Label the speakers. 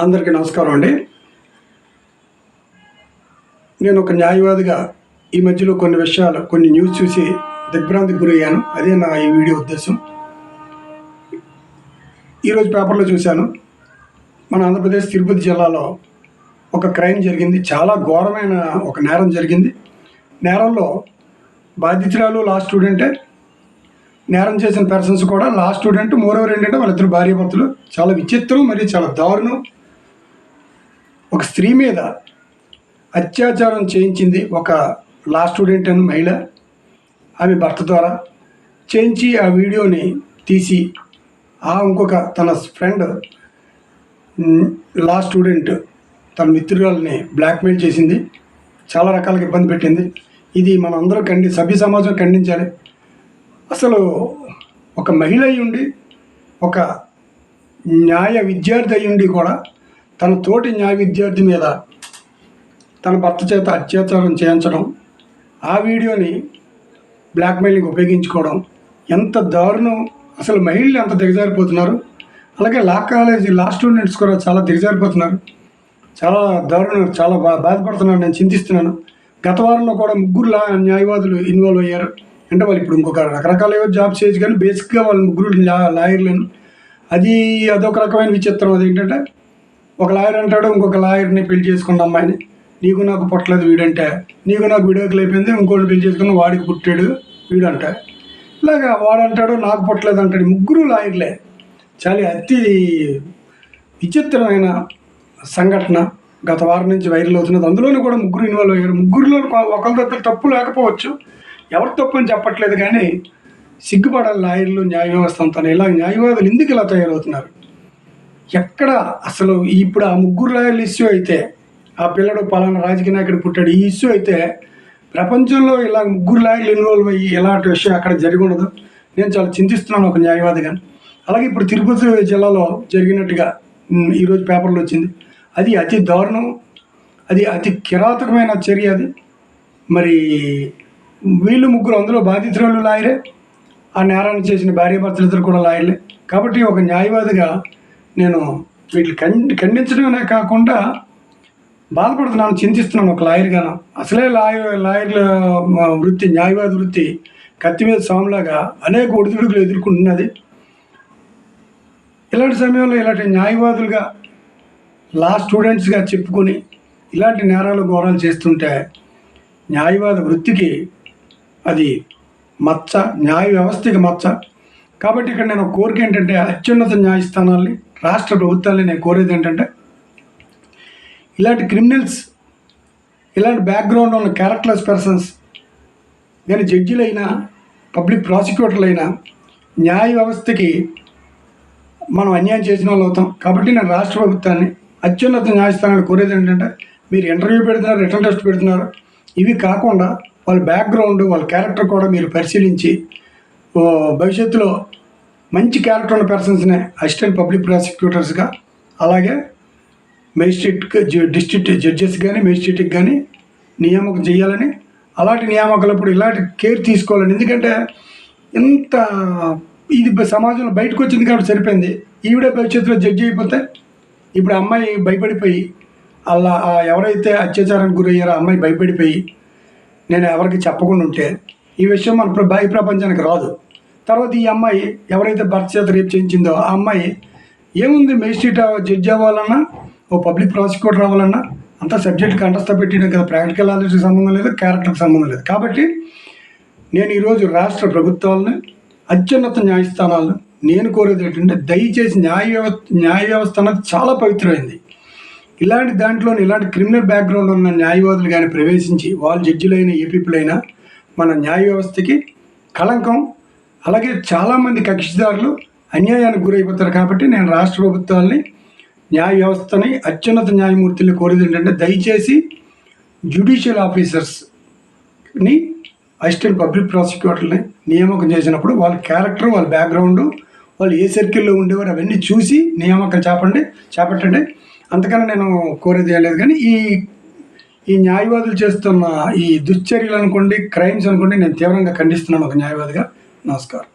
Speaker 1: అందరికీ నమస్కారం అండి. నేను ఒక న్యాయవాదిగా ఈ మధ్యలో కొన్ని విషయాలు కొన్ని న్యూస్ చూసి దిగ్భ్రాంతికి గురయ్యాను. అదే నా ఈ వీడియో ఉద్దేశం. ఈరోజు పేపర్లో చూశాను మన ఆంధ్రప్రదేశ్ తిరుపతి జిల్లాలో ఒక క్రైమ్ జరిగింది. చాలా ఘోరమైన ఒక నేరం జరిగింది. నేరంలో బాధితురాలు లా స్టూడెంటే. నేరం చేసిన పర్సన్స్ కూడా లా స్టూడెంట్ మూడవ ఏంటంటే వాళ్ళిద్దరు భార్యాభర్తలు. చాలా విచిత్రం మరియు చాలా దారుణం. ఒక స్త్రీ మీద అత్యాచారం చేయించింది ఒక లా స్టూడెంట్ అని మహిళ ఆమె భర్త ద్వారా. చేయించి ఆ వీడియోని తీసి ఆ ఇంకొక తన ఫ్రెండ్ లా స్టూడెంట్ తన మిత్రురాలని బ్లాక్మెయిల్ చేసింది. చాలా రకాలుగా ఇబ్బంది పెట్టింది. ఇది మనందరూ ఖండి సభ్య సమాజం ఖండించాలి. అసలు ఒక మహిళ అయ్యుండి ఒక న్యాయ విద్యార్థి అయ్యుండి కూడా తన తోటి న్యాయ విద్యార్థి మీద తన భర్త చేత అత్యాచారం చేయించడం ఆ వీడియోని బ్లాక్మెయిలింగ్ ఉపయోగించుకోవడం ఎంత దారుణం. అసలు మహిళలు ఎంత దిగజారిపోతున్నారు. అలాగే లా కాలేజీ లా స్టూడెంట్స్ కూడా చాలా దిగజారిపోతున్నారు. చాలా దారుణం చాలా బా బాధపడుతున్నాను నేను చింతిస్తున్నాను. గత వారంలో కూడా ముగ్గురు లా న్యాయవాదులు ఇన్వాల్వ్ అయ్యారు. అంటే వాళ్ళు ఇప్పుడు ఇంకొక రకరకాల ఏవో జాబ్స్ చేయొచ్చు కానీ బేసిక్గా వాళ్ళు ముగ్గురు లా లాయర్లను. అది అదొక రకమైన విచిత్రం. ఏంటంటే ఒక లాయర్ అంటాడు ఇంకొక లాయర్ని పెళ్ళి చేసుకున్న అమ్మాయిని. నీకు నాకు పుట్టలేదు వీడంటే. నీకు నాకు వీడియోకి అయిపోయింది ఇంకోటి పెళ్ళి చేసుకున్న వాడికి పుట్టాడు వీడంట. ఇలాగా వాడంటాడు నాకు పుట్టలేదు అంటాడు. ముగ్గురు లాయర్లే. చాలా అతి విచిత్రమైన సంఘటన. గత వారం నుంచి వైరల్ అవుతున్నది. అందులోనూ కూడా ముగ్గురు ఇన్వాల్వ్ అయ్యారు. ముగ్గురులో ఒకరిద్దరు తప్పు లేకపోవచ్చు. ఎవరి తప్పు అని చెప్పట్లేదు కానీ సిగ్గుపడాలి లాయర్లు న్యాయ వ్యవస్థ అంతా. ఇలా న్యాయవాదులు ఎందుకు ఇలా తయారవుతున్నారు? ఎక్కడ అసలు ఇప్పుడు ఆ ముగ్గురు లాయర్ల ఇష్యూ అయితే ఆ పిల్లడు పలానా రాజకీయ నాయకుడు పుట్టాడు ఈ ఇష్యూ అయితే ప్రపంచంలో ఇలా ముగ్గురు లాయర్లు ఇన్వాల్వ్ అయ్యి ఎలాంటి విషయం అక్కడ జరిగి ఉండదు. నేను చాలా చింతిస్తున్నాను ఒక న్యాయవాదిగా అలాగే ఇప్పుడు తిరుపతి జిల్లాలో జరిగినట్టుగా ఈరోజు పేపర్లో వచ్చింది. అది అతి దారుణం అది అతి కిరాతకమైన చర్య అది. మరి వీళ్ళు ముగ్గురు అందులో బాధితురాలు లాయరే ఆ నేరాన్ని చేసిన భార్యాభర్తలు ఇద్దరు కూడా లాయర్లే. కాబట్టి ఒక న్యాయవాదిగా నేను వీటిని ఖండి ఖండించడమే కాకుండా బాధపడుతున్నాను చింతిస్తున్నాను ఒక లాయర్గాను అసలే లాయర్ లాయర్ల వృత్తి న్యాయవాది వృత్తి కత్తి మీద సాములాగా అనేక ఒడిదుడుకులు ఎదుర్కొంటున్నది. ఇలాంటి సమయంలో ఇలాంటి న్యాయవాదులుగా లా స్టూడెంట్స్గా చెప్పుకొని ఇలాంటి నేరాలు ఘోరాలు చేస్తుంటే న్యాయవాద వృత్తికి అది మచ్చ న్యాయ వ్యవస్థకి మచ్చ. కాబట్టి ఇక్కడ నేను కోరిక ఏంటంటే అత్యున్నత న్యాయస్థానాల్ని రాష్ట్ర ప్రభుత్వాన్ని నేను కోరేది ఏంటంటే ఇలాంటి క్రిమినల్స్ ఇలాంటి బ్యాక్గ్రౌండ్ ఉన్న క్యారెక్టర్లెస్ పర్సన్స్ కానీ జడ్జిలైనా పబ్లిక్ ప్రాసిక్యూటర్లైనా న్యాయ వ్యవస్థకి మనం అన్యాయం చేసిన వాళ్ళు అవుతాం. కాబట్టి నేను రాష్ట్ర ప్రభుత్వాన్ని అత్యున్నత న్యాయస్థానాన్ని కోరేది ఏంటంటే మీరు ఇంటర్వ్యూ పెడుతున్నారు రిటర్న్ టెస్ట్ పెడుతున్నారు ఇవి కాకుండా వాళ్ళ బ్యాక్గ్రౌండ్ వాళ్ళ క్యారెక్టర్ కూడా మీరు పరిశీలించి భవిష్యత్తులో మంచి క్యారెక్టర్ ఉన్న పర్సన్స్నే అసిస్టెంట్ పబ్లిక్ ప్రాసిక్యూటర్స్గా అలాగే మెజిస్ట్రేట్ డిస్ట్రిక్ట్ జడ్జెస్ కానీ మెజిస్ట్రేట్కి కానీ నియామకం చేయాలని అలాంటి నియామకాలప్పుడు ఇలాంటి కేర్ తీసుకోవాలని. ఎందుకంటే ఇంత ఇది సమాజంలో బయటకు వచ్చింది కాబట్టి సరిపోయింది. ఈవిడ భవిష్యత్తులో జడ్జి అయిపోతే ఇప్పుడు అమ్మాయి భయపడిపోయి అలా ఎవరైతే అత్యాచారానికి గురయ్యారో అమ్మాయి భయపడిపోయి నేను ఎవరికి చెప్పకుండా ఉంటే ఈ విషయం మన ప్ర- ప్రపంచానికి రాదు. తర్వాత ఈ అమ్మాయి ఎవరైతే భర్త చేత రేపు చేయించిందో ఆ అమ్మాయి ఏముంది మెజిస్ట్రేట్ జడ్జి అవ్వాలన్నా ఓ పబ్లిక్ ప్రాసిక్యూటర్ అవ్వాలన్నా అంతా సబ్జెక్ట్ కంటస్థ పెట్టిన కదా ప్రాక్టికల్ నాలెడ్జ్కి సంబంధం లేదు క్యారెక్టర్కి సంబంధం లేదు. కాబట్టి నేను ఈరోజు రాష్ట్ర ప్రభుత్వాలను అత్యున్నత న్యాయస్థానాలను నేను కోరేది ఏంటంటే దయచేసి న్యాయ వ్యవస్థ న్యాయ వ్యవస్థ అన్నది చాలా పవిత్రమైంది. ఇలాంటి దాంట్లో ఇలాంటి క్రిమినల్ బ్యాక్గ్రౌండ్ ఉన్న న్యాయవాదులు కానీ ప్రవేశించి వాళ్ళు జడ్జిలైన ఏపీపులైనా మన న్యాయ వ్యవస్థకి కళంకం అలాగే చాలామంది కక్షిదారులు అన్యాయానికి గురైపోతారు కాబట్టి నేను రాష్ట్ర ప్రభుత్వాల్ని న్యాయ వ్యవస్థని అత్యున్నత న్యాయమూర్తుల్ని కోరేది ఏంటంటే దయచేసి జ్యుడిషియల్ ఆఫీసర్స్ని అసిస్టెంట్ పబ్లిక్ ప్రాసిక్యూటర్ని నియామకం చేసినప్పుడు వాళ్ళ క్యారెక్టర్ వాళ్ళ బ్యాక్గ్రౌండ్ వాళ్ళు ఏ సర్కిల్లో ఉండేవారు అవన్నీ చూసి నియామకం చేపండి చేపట్టండి. అంతకన్నా నేను కోరేది ఏం లేదు కానీ ఈ ఈ న్యాయవాదులు చేస్తున్న ఈ దుశ్చర్యలు అనుకోండి క్రైమ్స్ అనుకోండి నేను తీవ్రంగా ఖండిస్తున్నాను ఒక న్యాయవాదిగా. నమస్కారం.